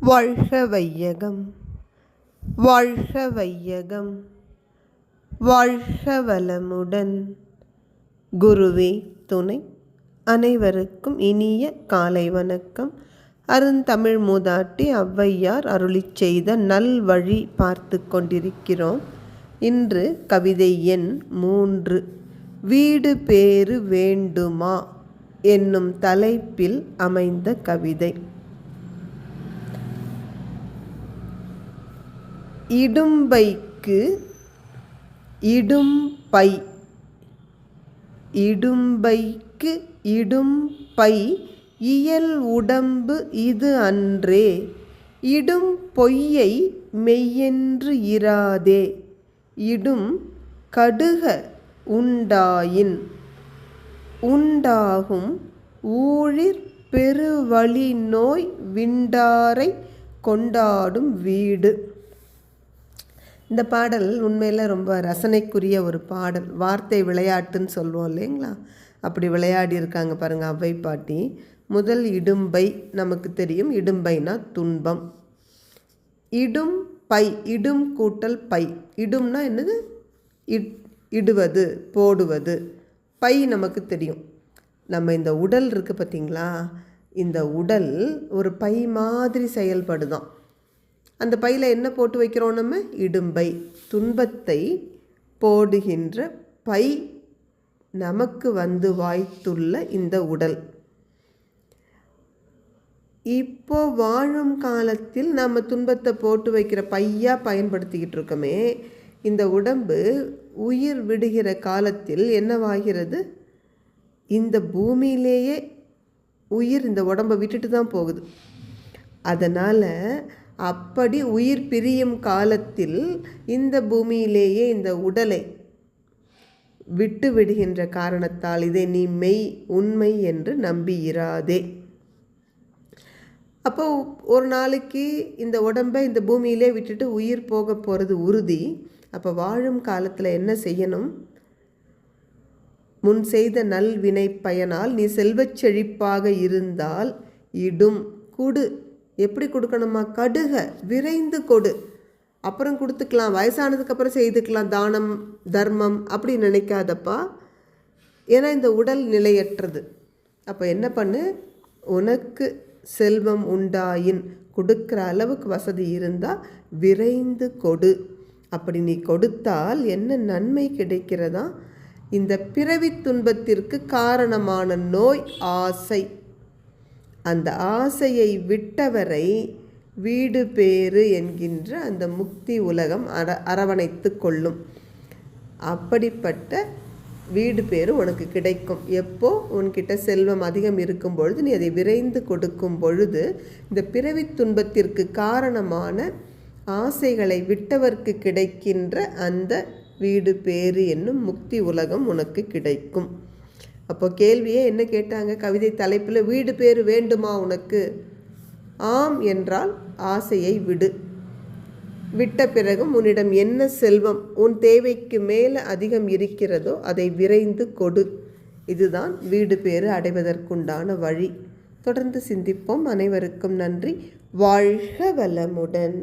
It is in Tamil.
வாழ்க வையகம் வாழ்க வையகம் வாழ்க வளமுடன் குருவே துணை. அனைவருக்கும் இனிய காலை வணக்கம். அருந்தமிழ் மூதாட்டி ஔவையார் அருளிச் செய்த நல்வழி பார்த்து கொண்டிருக்கிறோம். இன்று கவிதை எண் மூன்று. வீடு பேறு வேண்டுமா? என்னும் தலைப்பில் அமைந்த கவிதை. இடும்பைக்கு இடும்பை. இடும்பைக்கு இடும்பை. இயல் உடம்பு இது அன்றே. இடும் பொய்யை மெய்யென்று இராதே. இடும் கடுக உண்டாயின். உண்டாகும் ஊழிற் பெருவழி நோய் விண்டாரை கொண்டாடும் வீடு. இந்த பாடல் உண்மையில் ரொம்ப ரசனைக்குரிய ஒரு பாடல். வார்த்தை விளையாட்டுன்னு சொல்லுவோம் இல்லைங்களா? அப்படி விளையாடி இருக்காங்க பாருங்கள் அவ்வை பாட்டி. முதல் இடும்பை நமக்கு தெரியும். இடும்பைனா துன்பம். இடும் பை இடும் கூட்டல் பை. இடும்னா என்னது? இட் இடுவது போடுவது. பை நமக்கு தெரியும். நம்ம இந்த உடல் இருக்குது பார்த்தீங்களா இந்த உடல் ஒரு பை மாதிரி செயல்படுதான். அந்த பையில் என்ன போட்டு வைக்கிறோம் நம்ம? இடும்பை. துன்பத்தை போடுகின்ற பை நமக்கு வந்து வாய்த்துள்ள இந்த உடல். இப்போ வாழும் காலத்தில் நம்ம துன்பத்தை போட்டு வைக்கிற பையா பயன்படுத்திக்கிட்டு இருக்கோமே இந்த உடம்பு உயிர் விடுகிற காலத்தில் என்னவாகிறது? இந்த பூமியிலேயே உயிர் இந்த உடம்பை விட்டுட்டு தான் போகுது. அதனால் அப்படி உயிர் பிரியும் காலத்தில் இந்த பூமியிலேயே இந்த உடலை விட்டு விடுகின்ற காரணத்தால் இதை நீ மெய் உண்மை என்று நம்பியிராதே. அப்போ ஒரு நாளைக்கு இந்த உடம்பை இந்த பூமியிலே விட்டுட்டு உயிர் போக போகிறது உறுதி. அப்போ வாழும் காலத்தில் என்ன செய்யணும்? முன் செய்த நல்வினை பயனால் நீ செல்வச் செழிப்பாக இருந்தால் இடும். குடு. எப்படி கொடுக்கணுமா? கடுக விரைந்து கொடு. அப்புறம் கொடுத்துக்கலாம். வயசானதுக்கப்புறம் செய்துக்கலாம். தானம் தர்மம் அப்படி நினைக்காதப்பா. ஏன்னா இந்த உடல் நிலையற்றது. அப்போ என்ன பண்ணு? உனக்கு செல்வம் உண்டாயின். கொடுக்குற அளவுக்கு வசதி இருந்தால் விரைந்து கொடு. அப்படி நீ கொடுத்தால் என்ன நன்மை கிடைக்கிறதா? இந்த பிறவி துன்பத்திற்கு காரணமான நோய் ஆசை. அந்த ஆசையை விட்டவரை வீடு பேறு என்கின்ற அந்த முக்தி உலகம் அர அரவணைத்து கொள்ளும். அப்படிப்பட்ட வீடு பேறு உனக்கு கிடைக்கும். எப்போ உன்கிட்ட செல்வம் அதிகம் இருக்கும் பொழுது நீ அதை விரைந்து கொடுக்கும் பொழுது இந்த பிறவி துன்பத்திற்கு காரணமான ஆசைகளை விட்டவர்க்கு கிடைக்கின்ற அந்த வீடு பேறு என்னும் முக்தி உலகம் உனக்கு கிடைக்கும். அப்போ கேள்வியே என்ன கேட்டாங்க? கவிதை தலைப்பில் வீடு பேர் வேண்டுமா உனக்கு? ஆம் என்றால் ஆசையை விடு. விட்ட பிறகும் உன்னிடம் என்ன செல்வம்? உன் தேவைக்கு மேலே அதிகம் இருக்கிறதோ அதை விரைந்து கொடு. இதுதான் வீடு பேறு அடைவதற்குண்டான வழி. தொடர்ந்து சிந்திப்போம். அனைவருக்கும் நன்றி. வாழ்க வளமுடன்.